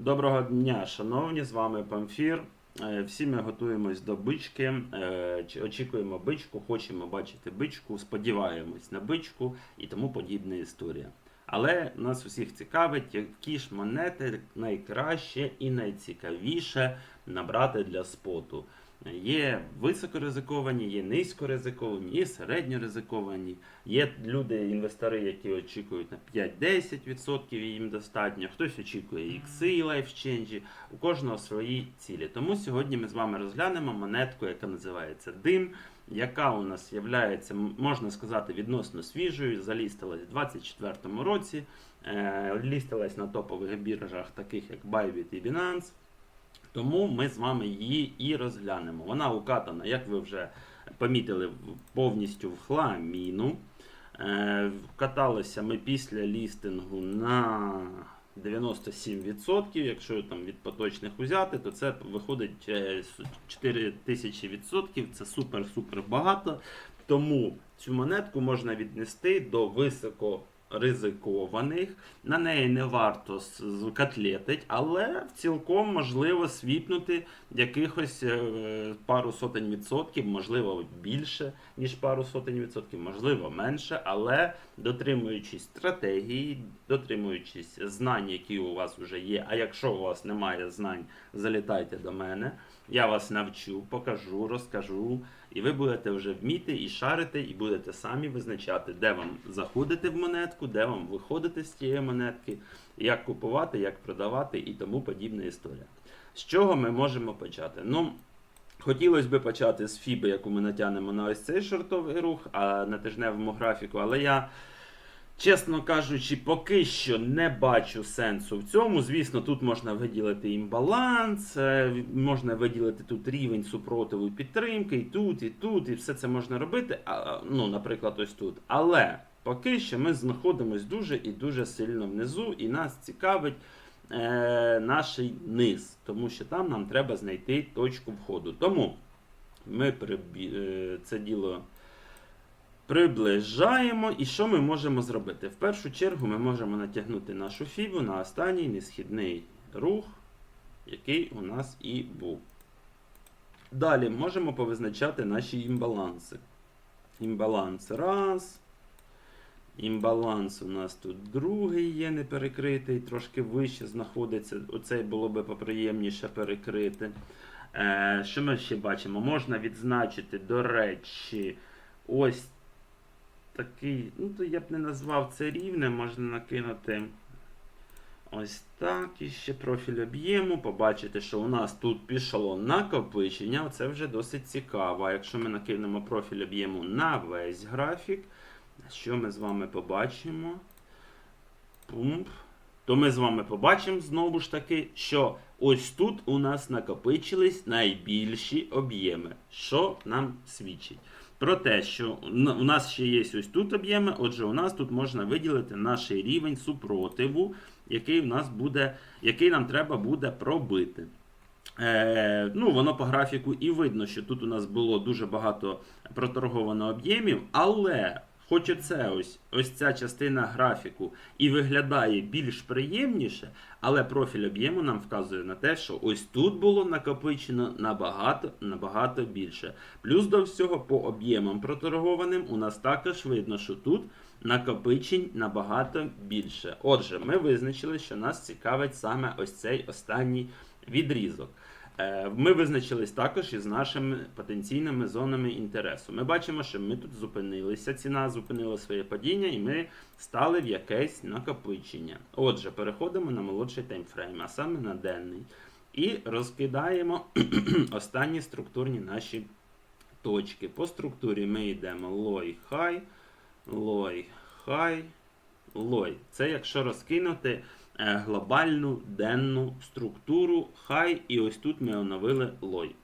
Доброго дня, шановні, з вами Памфір. Е, Всі ми готуємось до бички, е, очікуємо бичку, хочемо бачити бичку, сподіваємось на бичку і тому подібна історія. Але нас усіх цікавить, які ж монети найкраще і найцікавіше набрати для споту. Є високоризиковані, є низькоризиковані, є середньоризиковані. Є люди, інвестори, які очікують на 5-10% і їм достатньо. Хтось очікує ікси і лайфченджі. У кожного свої цілі. Тому сьогодні ми з вами розглянемо монетку, яка називається Дим, яка у нас є, можна сказати, відносно свіжою. Залістилась у 2024 році. Е, лістилась на топових біржах, таких як Bybit і Binance. Тому ми з вами її і розглянемо. Вона укатана, як ви вже помітили, повністю в хламіну. Е, Каталися ми після лістингу на 97%. Якщо там від поточних узяти, то це виходить е, с- 4000 відсотків. Це супер-супер багато. Тому цю монетку можна віднести до високо ризикованих. На неї не варто котлетить, але цілком можливо свіпнути якихось е, пару сотень відсотків, можливо більше, ніж пару сотень відсотків, можливо менше, але дотримуючись стратегії, дотримуючись знань, які у вас вже є. А якщо у вас немає знань, залітайте до мене. Я вас навчу, покажу, розкажу, і ви будете вже вміти і шарити, і будете самі визначати, де вам заходити в монетку, де вам виходити з цієї монетки, як купувати, як продавати і тому подібна історія. З чого ми можемо почати? Ну, хотілося б почати з фіби, яку ми натягнемо на ось цей шортовий рух, а на тижневому графіку, але я. Чесно кажучи, поки що не бачу сенсу в цьому. Звісно, тут можна виділити імбаланс, е, можна виділити тут рівень супротиву підтримки, і тут, і тут, і все це можна робити. Ну, наприклад, ось тут. Але поки що ми знаходимося дуже і дуже сильно внизу, і нас цікавить е, наш низ, тому що там нам треба знайти точку входу. Тому ми е, це діло. Приближаємо, і що ми можемо зробити? В першу чергу ми можемо натягнути нашу фібу на останній несхідний рух, який у нас і був. Далі можемо повизначати наші імбаланси. Імбаланс раз. Імбаланс у нас тут другий є не перекритий, трошки вище знаходиться. Оцей було би поприємніше перекрити. Е, що ми ще бачимо? Можна відзначити, до речі, ось такий, ну то я б не назвав це рівнем, можна накинути ось так. І ще профіль об'єму. Побачите, що у нас тут пішло накопичення. Це вже досить цікаво. Якщо ми накинемо профіль об'єму на весь графік, що ми з вами побачимо? Пумп. То ми з вами побачимо знову ж таки, що ось тут у нас накопичились найбільші об'єми, що нам свідчить. Про те, що у нас ще є ось тут об'єми, отже, у нас тут можна виділити наш рівень супротиву, який, у нас буде, який нам треба буде пробити. Е, ну, воно по графіку і видно, що тут у нас було дуже багато проторговано об'ємів, але хоч оце ось, ось ця частина графіку і виглядає більш приємніше, але профіль об'єму нам вказує на те, що ось тут було накопичено набагато, набагато більше. Плюс до всього, по об'ємам проторгованим у нас також видно, що тут накопичень набагато більше. Отже, ми визначили, що нас цікавить саме ось цей останній відрізок. Е, Ми визначились також із нашими потенційними зонами інтересу. Ми бачимо, що ми тут зупинилися, ціна зупинила своє падіння, і ми стали в якесь накопичення. Отже, переходимо на молодший таймфрейм, а саме на денний. І розкидаємо останні структурні наші точки. По структурі ми йдемо лой хай, лой хай, лой. Це якщо розкинути глобальну денну структуру хай, і ось тут ми оновили лой.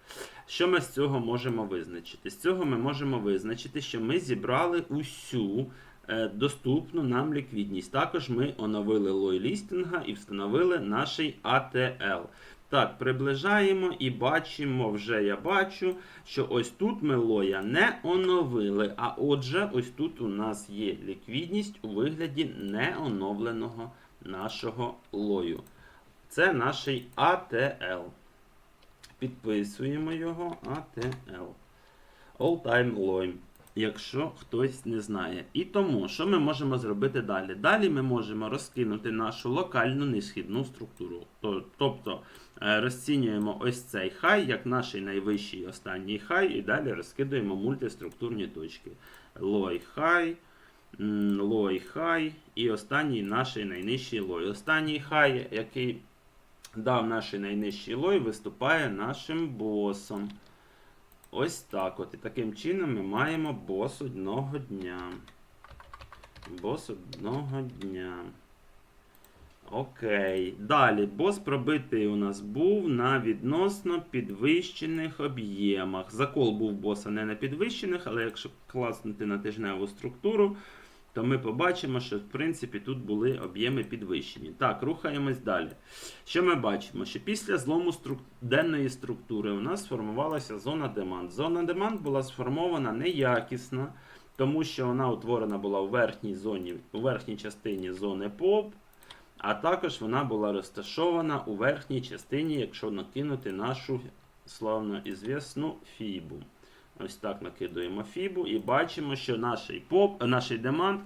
Що ми з цього можемо визначити? З цього ми можемо визначити, що ми зібрали усю е, доступну нам ліквідність. Також ми оновили лой лістинга і встановили наш ATL. Так, приближаємо і бачимо, вже я бачу, що ось тут ми лоя не оновили. А отже, ось тут у нас є ліквідність у вигляді неоновленого нашого лою. Це наш ATL. Підписуємо його ATL. All Time Low, якщо хтось не знає. І тому, що ми можемо зробити далі? Далі ми можемо розкинути нашу локальну несхідну структуру. Тобто е, розцінюємо ось цей хай як наш найвищий останній хай, і далі розкидуємо мультиструктурні точки. Лой хай, лой хай і останній наш найнижчий лой. Останній хай, який дав наш найнижчий лой, виступає нашим босом. Ось так от. І таким чином ми маємо бос одного дня. Бос одного дня. Окей. Далі. Бос пробитий у нас був на відносно підвищених об'ємах. Закол був боса не на підвищених, але якщо класнути на тижневу структуру, то ми побачимо, що в принципі тут були об'єми підвищені. Так, рухаємось далі. Що ми бачимо? Що після злому струк... денної структури у нас сформувалася зона деманд. Зона деманд була сформована неякісно, тому що вона утворена була у верхній зоні, у верхній частині зони ПОП, а також вона була розташована у верхній частині, якщо накинути нашу славно ізвісну фібу. Ось так накидуємо фібу і бачимо, що наш поп, наш демант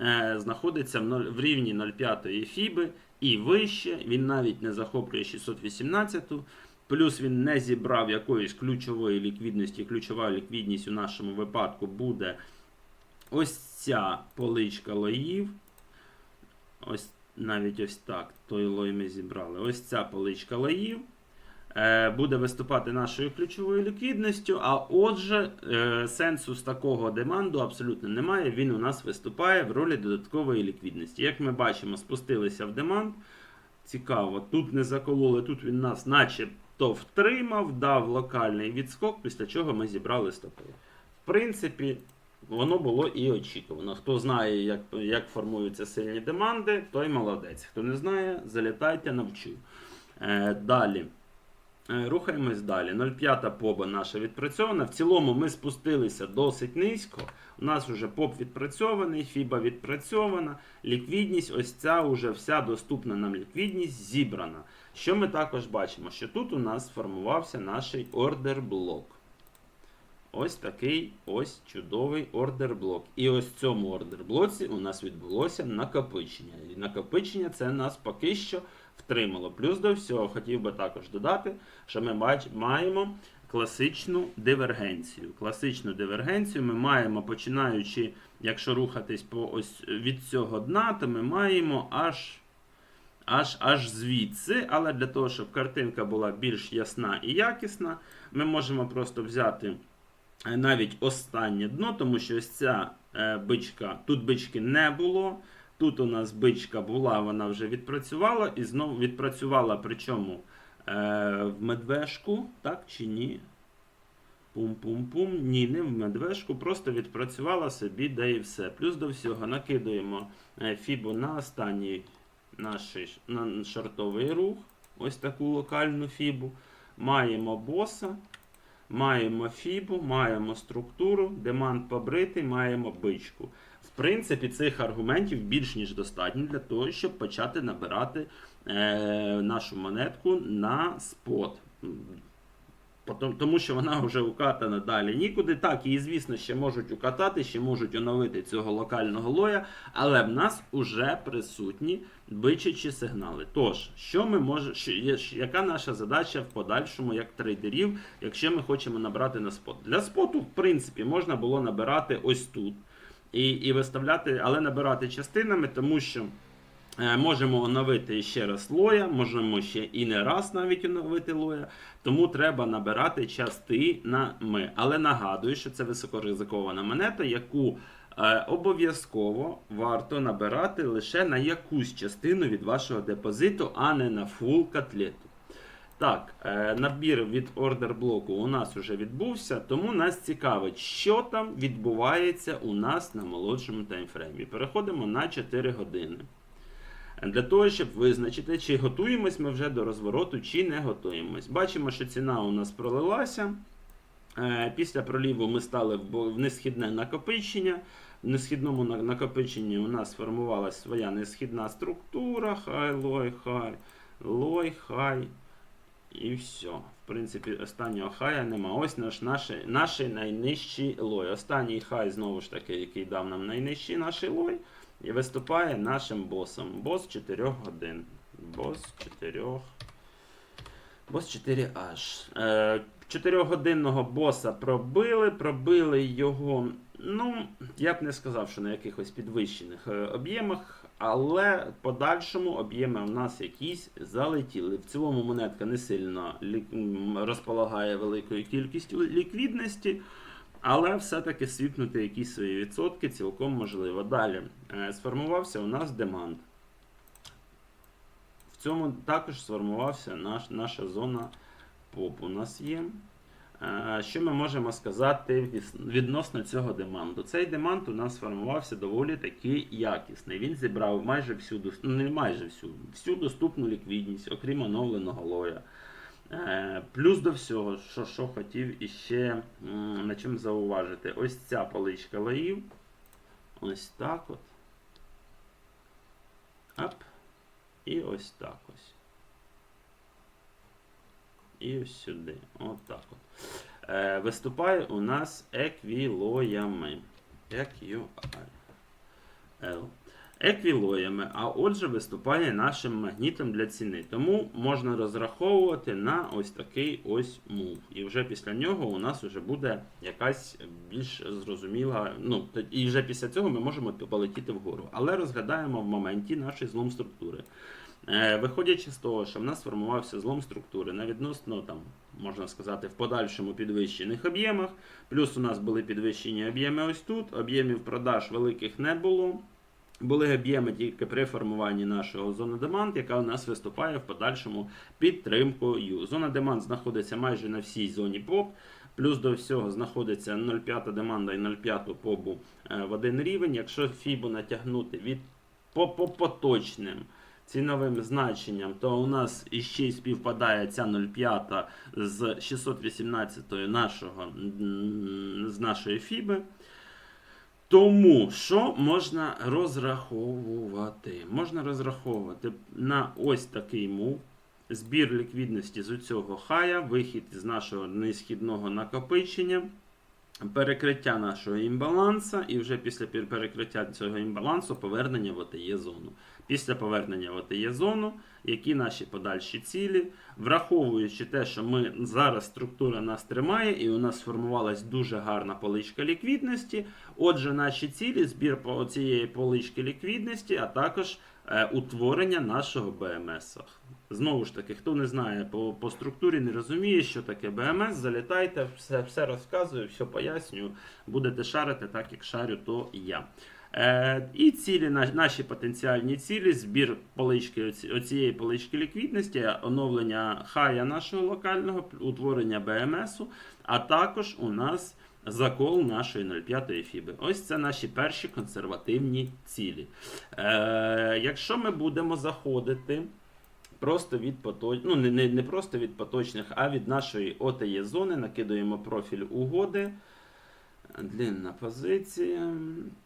е, знаходиться в, 0, в рівні 0,5 фіби і вище. Він навіть не захоплює 618, плюс він не зібрав якоїсь ключової ліквідності. Ключова ліквідність у нашому випадку буде ось ця поличка лоїв. Ось навіть ось так. Той лой ми зібрали. Ось ця поличка лоїв буде виступати нашою ключовою ліквідністю. А отже, е, сенсу з такого деманду абсолютно немає. Він у нас виступає в ролі додаткової ліквідності. Як ми бачимо, спустилися в деманд. Цікаво, тут не закололи, тут він нас начебто втримав, дав локальний відскок, після чого ми зібрали стопи. В принципі, воно було і очікувано. Хто знає, як, як формуються сильні деманди, той молодець. Хто не знає, залітайте, навчу. Е, далі. Е, Рухаємось далі. 0,5 поба наша відпрацьована. В цілому ми спустилися досить низько. У нас вже поп відпрацьований, фіба відпрацьована, ліквідність, ось ця вже вся доступна нам ліквідність зібрана. Що ми також бачимо? Що тут у нас сформувався наш ордер блок. Ось такий ось чудовий ордер блок. І ось в цьому ордер блоці у нас відбулося накопичення. І накопичення це нас поки що втримало. Плюс до всього хотів би також додати, що ми маємо класичну дивергенцію. Класичну дивергенцію ми маємо, починаючи, якщо рухатись по ось від цього дна, то ми маємо аж. Аж аж звідси, але для того, щоб картинка була більш ясна і якісна, ми можемо просто взяти навіть останнє дно, тому що ось ця е, бичка, тут бички не було. Тут у нас бичка була, вона вже відпрацювала і знову відпрацювала, причому е, в медвежку, так чи ні? Пум-пум-пум. Ні, не в медвежку, просто відпрацювала собі, де і все. Плюс до всього накидуємо е, фібу на останній наш на шортовий рух. Ось таку локальну фібу. Маємо боса, маємо фібу, маємо структуру, демант побритий, маємо бичку. В принципі, цих аргументів більш ніж достатньо для того, щоб почати набирати е, нашу монетку на спот. Тому що вона вже укатана далі нікуди. Так, її, звісно, ще можуть укатати, ще можуть оновити цього локального лоя, але в нас вже присутні бичачі сигнали. Тож, що ми може, що яка наша задача в подальшому як трейдерів, якщо ми хочемо набрати на спот? Для споту, в принципі, можна було набирати ось тут і, і виставляти, але набирати частинами, тому що. Е, Можемо оновити ще раз лоя, можемо ще і не раз навіть оновити лоя, тому треба набирати частинами. Але нагадую, що це високоризикована монета, яку е, обов'язково варто набирати лише на якусь частину від вашого депозиту, а не на фул котлету. Так, е, набір від ордер блоку у нас вже відбувся, тому нас цікавить, що там відбувається у нас на молодшому таймфреймі. Переходимо на 4 години. Для того, щоб визначити, чи готуємось ми вже до розвороту, чи не готуємось. Бачимо, що ціна у нас пролилася. Е, Після проліву ми стали в несхідне накопичення. В несхідному накопиченні у нас сформувалася своя несхідна структура. Хай, лой, хай, лой, хай. І все. В принципі, останнього хая нема. Ось наш, наш, наш найнижчий лой. Останній хай, знову ж таки, який дав нам найнижчий наш лой, і виступає нашим босом. Бос 4 годин. Бос 4. Бос 4H. Е, 4-годинного боса пробили, пробили його. Ну, я б не сказав, що на якихось підвищених е, об'ємах, але в подальшому об'єми у нас якісь залетіли. В цілому монетка не сильно розполагає великою кількістю ліквідності, але все-таки свіпнути якісь свої відсотки цілком можливо. Далі е, сформувався у нас демант. В цьому також сформувався наш, наша зона поп. У нас є. Е, Що ми можемо сказати відносно цього деманду? Цей демант у нас сформувався доволі таки якісний. Він зібрав майже всю ну не майже всю, всю доступну ліквідність, окрім оновленого лоя. Е, Плюс до всього, що, що хотів іще на чим зауважити, ось ця поличка лоїв. Ось так от. Ап. І ось так ось. І ось сюди. От так от. Е, виступає у нас еквілоями. EQL. Еквілоями, а отже, виступає нашим магнітом для ціни. Тому можна розраховувати на ось такий ось мув. І вже після нього у нас вже буде якась більш зрозуміла. Ну, і вже після цього ми можемо полетіти вгору. Але розглядаємо в моменті нашої злом структури. Е, Виходячи з того, що в нас сформувався злом структури на відносно, там, можна сказати, в подальшому підвищених об'ємах. Плюс у нас були підвищені об'єми ось тут, об'ємів продаж великих не було. Були об'єми тільки при формуванні нашого зони демант, яка у нас виступає в подальшому підтримкою. Зона демант знаходиться майже на всій зоні ПОП. Плюс до всього знаходиться 0,5 деманда і 0,5 побу е, в один рівень. Якщо фібу натягнути від по, по поточним ціновим значенням, то у нас іще й співпадає ця 0,5 з 618 нашого, з нашої фіби. Тому що можна розраховувати? Можна розраховувати на ось такий мув. Збір ліквідності з цього хая, вихід з нашого несхідного накопичення, перекриття нашого імбаланса, і вже після перекриття цього імбалансу повернення в ОТЄ зону. Після повернення в ОТЄ зону, які наші подальші цілі, враховуючи те, що ми зараз структура нас тримає, і у нас сформувалась дуже гарна поличка ліквідності. Отже, наші цілі збір по цієї полички ліквідності, а також е, утворення нашого БМС. Знову ж таки, хто не знає по, по структурі, не розуміє, що таке БМС, залітайте, все, все розказую, все пояснюю. Будете шарити так, як шарю, то я. Е, і цілі, на- наші потенціальні цілі, збір полички, оцієї полички ліквідності, оновлення хая нашого локального, утворення БМСу, а також у нас закол нашої 0,5 фіби. Ось це наші перші консервативні цілі. Е, якщо ми будемо заходити просто від поточних, ну не, не, просто від поточних, а від нашої ОТЄ зони, накидуємо профіль угоди. Длинна позиція.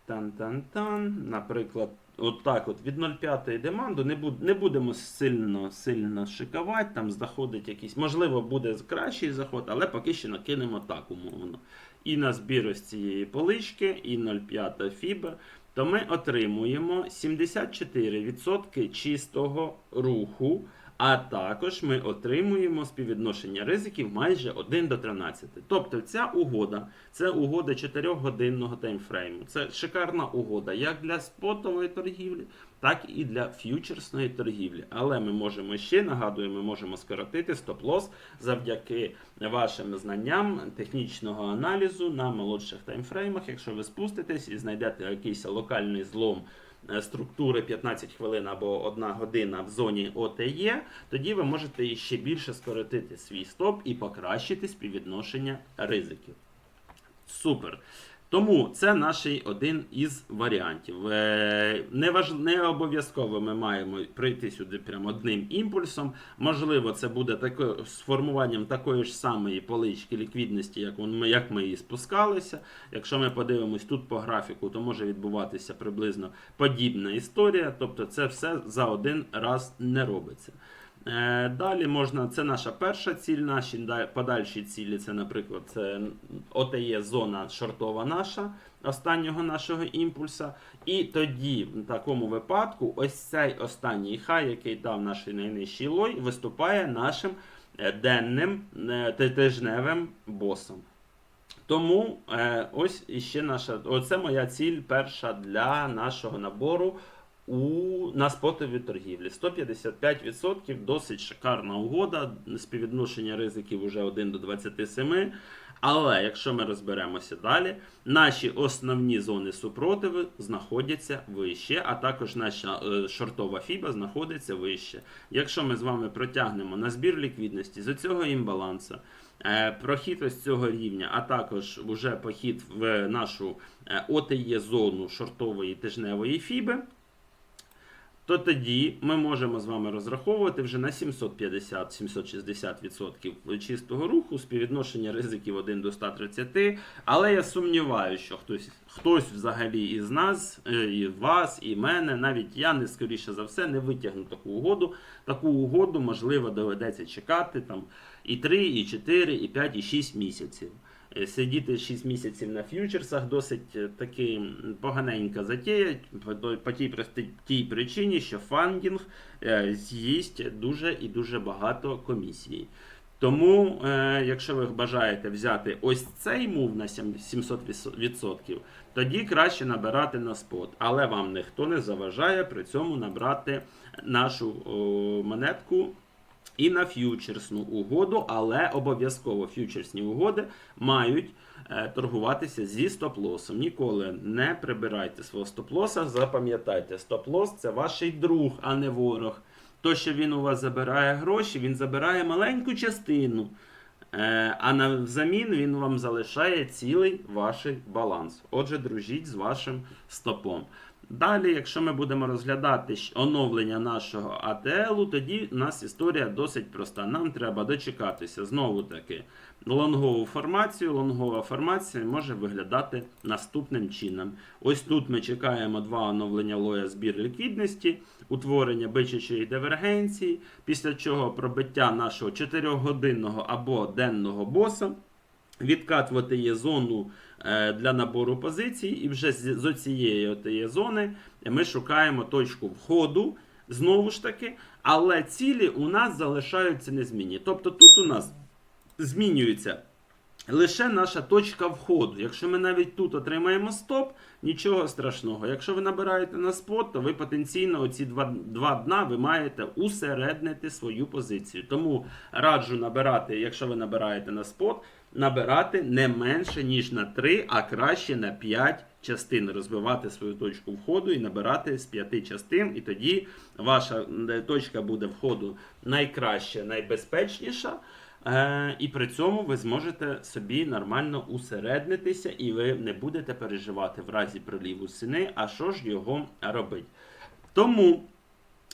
Тан-тан-тан. Наприклад, от от від 0,5 деманду не, буд, не будемо сильно сильно шикувати, там заходить якийсь, можливо, буде кращий заход, але поки що накинемо так умовно. І на збір ось цієї полички, і 0,5 фіба, то ми отримуємо 74% чистого руху. А також ми отримуємо співвідношення ризиків майже 1 до 13. Тобто ця угода це угода 4-годинного таймфрейму. Це шикарна угода як для спотової торгівлі, так і для ф'ючерсної торгівлі. Але ми можемо ще нагадую, ми можемо скоротити стоп-лос завдяки вашим знанням технічного аналізу на молодших таймфреймах. Якщо ви спуститесь і знайдете якийсь локальний злом структури 15 хвилин або 1 година в зоні ОТЄ, тоді ви можете ще більше скоротити свій стоп і покращити співвідношення ризиків. Супер. Тому це наш один із варіантів. Е, Не, важ... не обов'язково ми маємо прийти сюди прямо одним імпульсом. Можливо, це буде тако... з формуванням такої ж самої полички ліквідності, як ми, як ми і спускалися. Якщо ми подивимось тут по графіку, то може відбуватися приблизно подібна історія. Тобто це все за один раз не робиться. Е, Далі можна, це наша перша ціль, наші подальші цілі, це, наприклад, це ОТЄ зона шортова наша, останнього нашого імпульса. І тоді, в такому випадку, ось цей останній хай, який дав наш найнижчий лой, виступає нашим е, денним е, тижневим босом. Тому ось іще наша. Оце моя ціль перша для нашого набору у, на спотові торгівлі. 155% досить шикарна угода. Співвідношення ризиків вже 1 до 27. Але якщо ми розберемося далі, наші основні зони супротиву знаходяться вище, а також наша е, шортова фіба знаходиться вище. Якщо ми з вами протягнемо на збір ліквідності з цього імбалансу, е, прохід ось цього рівня, а також уже похід в нашу е, ОТЄ зону шортової тижневої фіби, то тоді ми можемо з вами розраховувати вже на 750-760% чистого руху, співвідношення ризиків 1 до 130. Але я сумніваюся, що хтось, хтось взагалі із нас, е, і вас, і мене, навіть я не скоріше за все не витягну таку угоду. Таку угоду, можливо, доведеться чекати там і 3, і 4, і 5, і 6 місяців. Е, Сидіти 6 місяців на ф'ючерсах досить е, таки поганенька затея по, тій простій причині, що фандінг е, з'їсть дуже і дуже багато комісії. Тому, якщо ви бажаєте взяти ось цей мув на 700%, тоді краще набирати на спот. Але вам ніхто не заважає при цьому набрати нашу монетку і на ф'ючерсну угоду, але обов'язково ф'ючерсні угоди мають е, торгуватися зі стоп-лосом. Ніколи не прибирайте свого стоп-лоса. Запам'ятайте, стоп-лос це ваш друг, а не ворог. То, що він у вас забирає гроші, він забирає маленьку частину. Е, А на взамін він вам залишає цілий ваш баланс. Отже, дружіть з вашим стопом. Далі, якщо ми будемо розглядати оновлення нашого АТЛу, тоді у нас історія досить проста. Нам треба дочекатися знову таки лонгову формацію. Лонгова формація може виглядати наступним чином. Ось тут ми чекаємо два оновлення лоя збір ліквідності, утворення бичачої дивергенції, після чого пробиття нашого 4-годинного або денного боса відкатувати є зону для набору позицій, і вже з, цієї зони ми шукаємо точку входу. Знову ж таки, але цілі у нас залишаються незмінні. Тобто тут у нас змінюється лише наша точка входу. Якщо ми навіть тут отримаємо стоп, нічого страшного. Якщо ви набираєте на спот, то ви потенційно оці два, два дна ви маєте усереднити свою позицію. Тому раджу набирати, якщо ви набираєте на спот, набирати не менше, ніж на 3, а краще на 5 частин. Розбивати свою точку входу і набирати з 5 частин, і тоді ваша е, точка буде входу найкраща, найбезпечніша. Е, і при цьому ви зможете собі нормально усереднитися, і ви не будете переживати в разі приліву ціни, а що ж його робити. Тому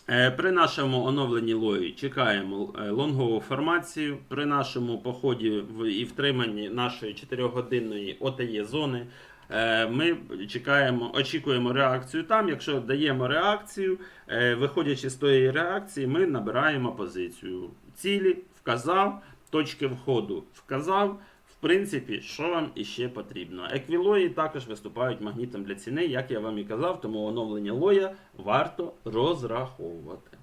при нашому оновленні лої чекаємо е, лонгову формацію. При нашому поході і втриманні нашої 4-годинної ОТЄ зони. е, Ми чекаємо, очікуємо реакцію там. Якщо даємо реакцію, е, виходячи з тої реакції, ми набираємо позицію. Цілі вказав, точки входу вказав. Принципі, що вам іще потрібно. Еквілої також виступають магнітом для ціни, як я вам і казав, тому оновлення лоя варто розраховувати.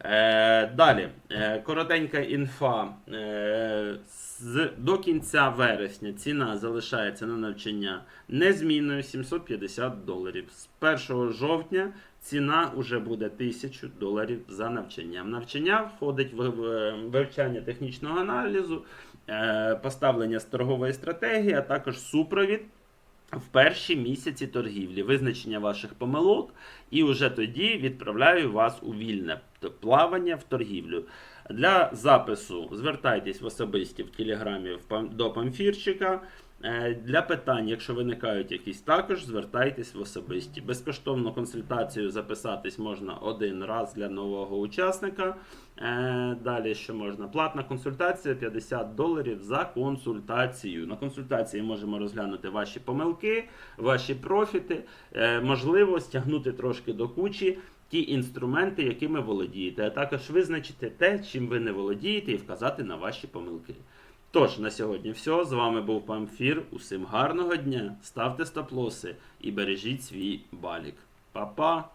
Е, далі, е, коротенька інфа. Е, з, до кінця вересня ціна залишається на навчання незмінною 750 доларів. З 1 жовтня ціна вже буде 1000 доларів за навчання. Навчання входить в- вивчання технічного аналізу, поставлення з торгової стратегії, а також супровід в перші місяці торгівлі, визначення ваших помилок, і вже тоді відправляю вас у вільне плавання в торгівлю. Для запису звертайтесь в особисті в телеграмі до памфірчика. Е, Для питань, якщо виникають якісь, також звертайтесь в особисті. Безкоштовну консультацію записатись можна один раз для нового учасника. Е, Далі що можна? Платна консультація 50 доларів за консультацію. На консультації можемо розглянути ваші помилки, ваші профіти, е, можливо, стягнути трошки до кучі ті інструменти, якими володієте, а також визначити те, чим ви не володієте, і вказати на ваші помилки. Тож, на сьогодні все. З вами був Памфір. Усім гарного дня, ставте стоп-лоси і бережіть свій балік. Па-па!